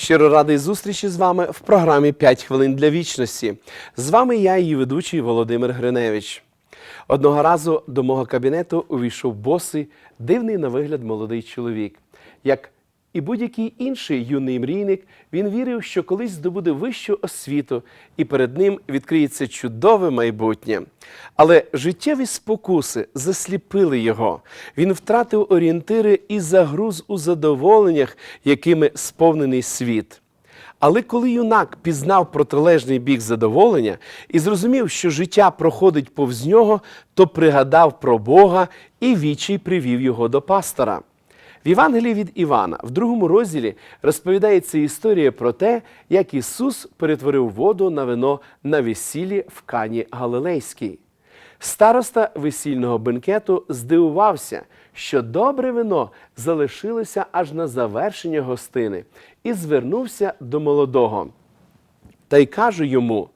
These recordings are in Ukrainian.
Щиро радий зустрічі з вами в програмі «5 хвилин для вічності. З вами я, її ведучий Володимир Гриневич. Одного разу до мого кабінету увійшов босий, дивний на вигляд молодий чоловік. Як і будь-який інший юний мрійник, він вірив, що колись здобуде вищу освіту, і перед ним відкриється чудове майбутнє. Але життєві спокуси засліпили його. Він втратив орієнтири і загруз у задоволеннях, якими сповнений світ. Але коли юнак пізнав протилежний бік задоволення і зрозумів, що життя проходить повз нього, то пригадав про Бога і вічий привів його до пастора. В Євангелії від Івана, в другому розділі, розповідається історія про те, як Ісус перетворив воду на вино на весіллі в Кані Галилейській. Староста весільного бенкету здивувався, що добре вино залишилося аж на завершення гостини, і звернувся до молодого. Та й каже йому: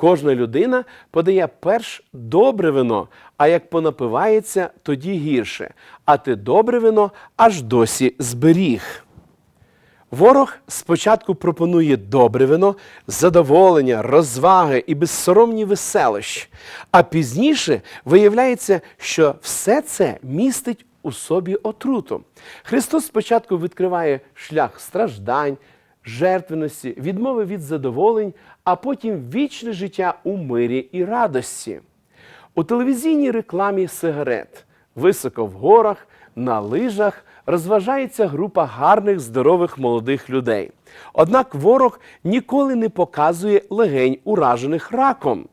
кожна людина подає перш добре вино, а як понапивається, тоді гірше, а ти добре вино аж досі зберіг. Ворог спочатку пропонує добре вино, задоволення, розваги і безсоромні веселощі, а пізніше виявляється, що все це містить у собі отруту. Христос спочатку відкриває шлях страждань, жертвеності, відмови від задоволень, а потім вічне життя у мирі і радості. У телевізійній рекламі сигарет високо в горах, на лижах розважається група гарних, здорових молодих людей. Однак ворог ніколи не показує легень, уражених раком.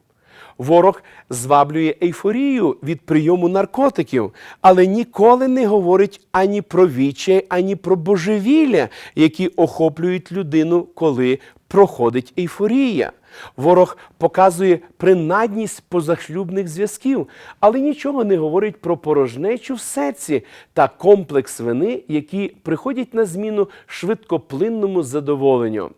Ворог зваблює ейфорію від прийому наркотиків, але ніколи не говорить ані про віче, ані про божевілля, які охоплюють людину, коли проходить ейфорія. Ворог показує принадність позашлюбних зв'язків, але нічого не говорить про порожнечу в серці та комплекс вини, які приходять на зміну швидкоплинному задоволенню.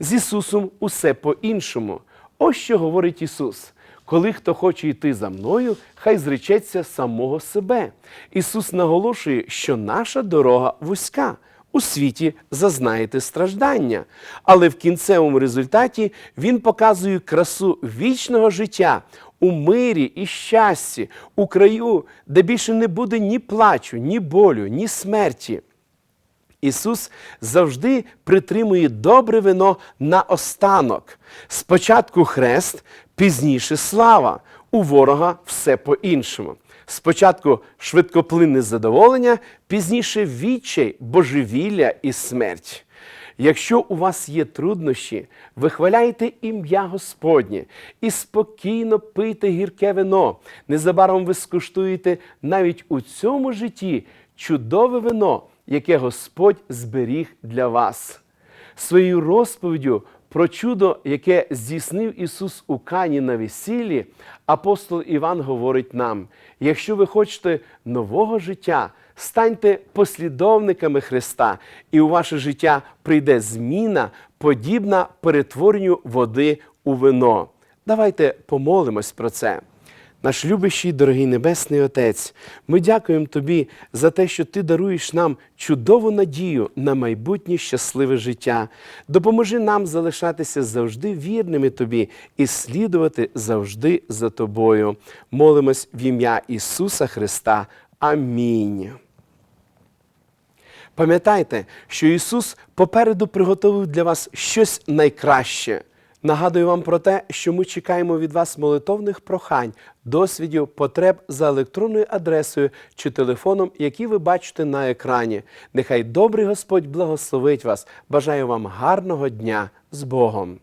З Ісусом усе по-іншому. Ось що говорить Ісус. Коли хто хоче йти за мною, хай зречеться самого себе. Ісус наголошує, що наша дорога вузька. У світі зазнаєте страждання, але в кінцевому результаті Він показує красу вічного життя у мирі і щасті, у краю, де більше не буде ні плачу, ні болю, ні смерті. Ісус завжди притримує добре вино на останок. Спочатку хрест, пізніше слава. У ворога все по-іншому. Спочатку швидкоплинне задоволення, пізніше відчай, божевілля і смерть. Якщо у вас є труднощі, вихваляйте ім'я Господнє і спокійно пийте гірке вино. Незабаром ви скуштуєте навіть у цьому житті чудове вино, яке Господь зберіг для вас. Своєю розповіддю про чудо, яке здійснив Ісус у Кані на весіллі, апостол Іван говорить нам: якщо ви хочете нового життя, станьте послідовниками Христа, і у ваше життя прийде зміна, подібна перетворенню води у вино. Давайте помолимось про це. Наш любящий, дорогий Небесний Отець, ми дякуємо Тобі за те, що Ти даруєш нам чудову надію на майбутнє щасливе життя. Допоможи нам залишатися завжди вірними Тобі і слідувати завжди за Тобою. Молимось в ім'я Ісуса Христа. Амінь. Пам'ятайте, що Ісус попереду приготовив для вас щось найкраще. Нагадую вам про те, що ми чекаємо від вас молитовних прохань, досвідів, потреб за електронною адресою чи телефоном, які ви бачите на екрані. Нехай добрий Господь благословить вас. Бажаю вам гарного дня з Богом.